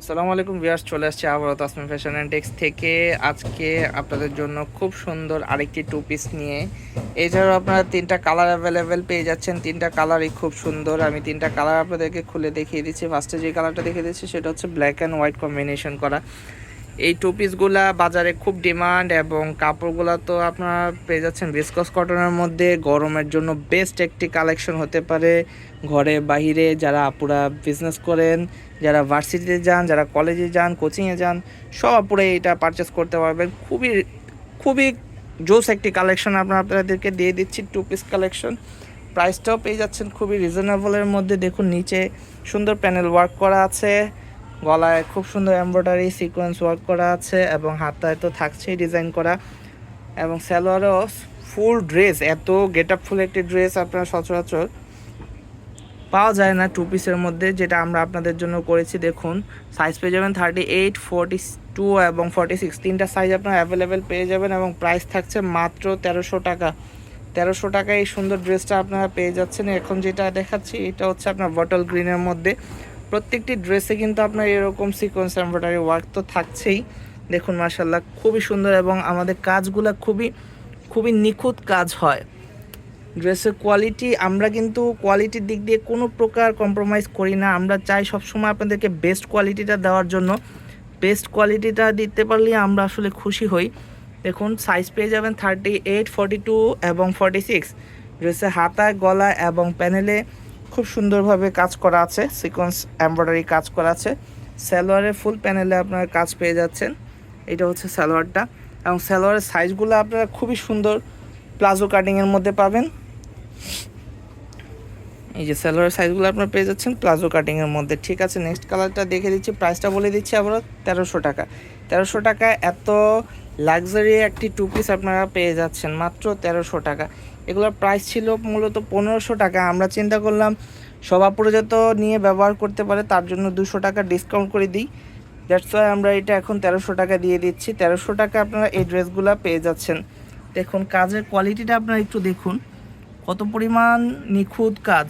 আসসালামু আলাইকুম ভিউয়ার্স, চলে আসছে আবারও তাসমিন ফ্যাশন অ্যান্ড টেক্স থেকে। আজকে আপনাদের জন্য খুব সুন্দর আরেকটি টু পিস নিয়ে। এছাড়াও আপনারা তিনটা কালার অ্যাভেলেবেল পেয়ে যাচ্ছেন। তিনটা কালারই খুব সুন্দর। আমি তিনটা কালার আপনাদেরকে খুলে দেখিয়ে দিচ্ছি। ফার্স্টে যে কালারটা দেখিয়ে দিচ্ছি, সেটা হচ্ছে ব্ল্যাক অ্যান্ড হোয়াইট কম্বিনেশন করা। এই টু পিসগুলা বাজারে খুব ডিমান্ড এবং কাপড়গুলো তো আপনারা পেয়ে যাচ্ছেন বিসকস কটনের মধ্যে। গরমের জন্য বেস্ট একটি কালেকশন হতে পারে ঘরে বাহিরে যারা আপুরা বিজনেস করেন, যারা ভার্সিটিতে যান, যারা কলেজে যান কোচিংয়ে যান, সব আপুরা এটা পারচেস করতে পারবেন। খুবই খুবই জোস একটি কালেকশন আপনারা আপনাদেরকে দিয়ে দিচ্ছি টু পিস কালেকশন প্রাইসটাও পেয়ে যাচ্ছেন খুবই রিজনেবলের মধ্যে। দেখুন, নিচে সুন্দর প্যানেল ওয়ার্ক করা আছে। গলায় খুব সুন্দর এমব্রয়ডারি সিকোয়েন্স ওয়ার্ক করা আছে এবং হাতায় তো থাকছেই ডিজাইন করা। এবং সালোয়ারও ফুল ড্রেস এত গেট আপ ফুল একটি ড্রেস আপনারা সচরাচর পাওয়া যায় না টু পিসের মধ্যে, যেটা আমরা আপনাদের জন্য করেছি, দেখুন। সাইজ পেয়ে যাবেন থার্টি এইট ফোরটি টু এবং ফর্টি সিক্স তিনটা সাইজ আপনারা অ্যাভেলেবেল পেয়ে যাবেন এবং প্রাইস থাকছে মাত্র তেরোশো টাকা। তেরোশো টাকায় এই সুন্দর ড্রেসটা আপনারা পেয়ে যাচ্ছেন। এখন যেটা দেখাচ্ছি, এটা হচ্ছে আপনার বটল গ্রিনের মধ্যে। প্রত্যেকটি ড্রেসে কিন্তু আপনার এরকম সিকোয়েন্স এমব্রয়ডারি ওয়ার্ক তো থাকছেই। দেখুন মার্শাল্লাহ খুবই সুন্দর এবং আমাদের কাজগুলো খুবই খুবই নিখুঁত কাজ হয়। ড্রেসের কোয়ালিটি আমরা কিন্তু কোয়ালিটির দিক দিয়ে কোনো প্রকার কম্প্রোমাইজ করি না। আমরা চাই সবসময় আপনাদেরকে বেস্ট কোয়ালিটিটা দেওয়ার জন্য। বেস্ট কোয়ালিটিটা দিতে পারলে আমরা আসলে খুশি হই। দেখুন সাইজ পেয়ে যাবেন থার্টি এইট ফর্টি টু এবং ফর্টি সিক্স ড্রেসের হাতায় গলা এবং প্যানেলে খুব সুন্দরভাবে কাজ করা আছে সিকোয়েন্স এমব্রয়ডারি কাজ করা আছে। সালোয়ারের ফুল প্যানেলে আপনারা কাজ পেয়ে যাচ্ছেন। এটা হচ্ছে সালোয়ারটা। এবং সালোয়ারের সাইজগুলো আপনারা খুবই সুন্দর প্লাজো কাটিংয়ের মধ্যে পাবেন। এই যে সালোয়ারের সাইজগুলো আপনারা পেয়ে যাচ্ছেন প্লাজো কাটিংয়ের মধ্যে। ঠিক আছে নেক্সট কালারটা দেখে দিচ্ছি। প্রাইসটা বলে দিচ্ছি আবারও, তেরোশো টাকা। তেরোশো টাকা এত লাক্সারি একটি টু পিস আপনারা পেয়ে যাচ্ছেন। মাত্র তেরোশো টাকা। এগুলোর প্রাইস ছিল মূলত পনেরোশো টাকা। আমরা চিন্তা করলাম সবাপুরে যত নিয়ে ব্যবহার করতে পারে তার জন্য দুশো টাকা ডিসকাউন্ট করে দিই। দ্যাটস ওয়াই আমরা এটা এখন তেরোশো টাকা দিয়ে দিচ্ছি। তেরোশো টাকা আপনারা এই ড্রেসগুলো পেয়ে যাচ্ছেন। দেখুন, কাজের কোয়ালিটিটা আপনারা একটু দেখুন। কত পরিমাণ নিখুঁত কাজ।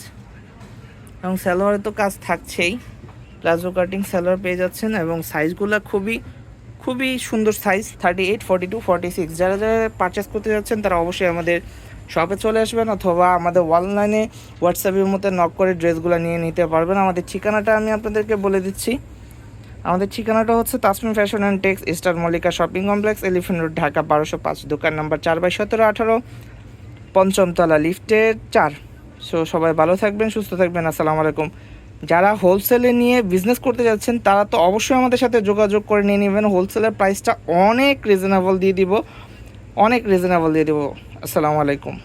এবং সালোয়ারে তো কাজ থাকছেই। প্লাজো কাটিং সালোয়ার পেয়ে যাচ্ছেন এবং সাইজগুলো খুবই খুবই সুন্দর size thirty eight forty two forty six যারা যারা পারচেস করতে যাচ্ছেন তারা অবশ্যই আমাদের শপে চলে আসবেন অথবা আমাদের অনলাইনে হোয়াটসঅ্যাপের মধ্যে নক করে ড্রেসগুলো নিয়ে নিতে পারবেন। আমাদের ঠিকানাটা আমি আপনাদেরকে বলে দিচ্ছি। আমাদের ঠিকানাটা হচ্ছে Tasmin fashion and Tex star Mallika shopping complex elephant road Dhaka, বারোশো পাঁচ, দোকান নাম্বার চার বাই সতেরো, আঠারো, পঞ্চমতলা লিফটের চার। সো সবাই ভালো থাকবেন, সুস্থ থাকবেন, আসসালামু আলাইকুম। যারা হোলসেলে নিয়ে বিজনেস করতে যাচ্ছেন, তারা তো অবশ্যই আমাদের সাথে যোগাযোগ করে নিয়ে নেবেন। হোলসেলের প্রাইসটা অনেক রিজনেবল দিয়ে দিব, অনেক রিজনেবল দিয়ে দিব। আসসালামু আলাইকুম।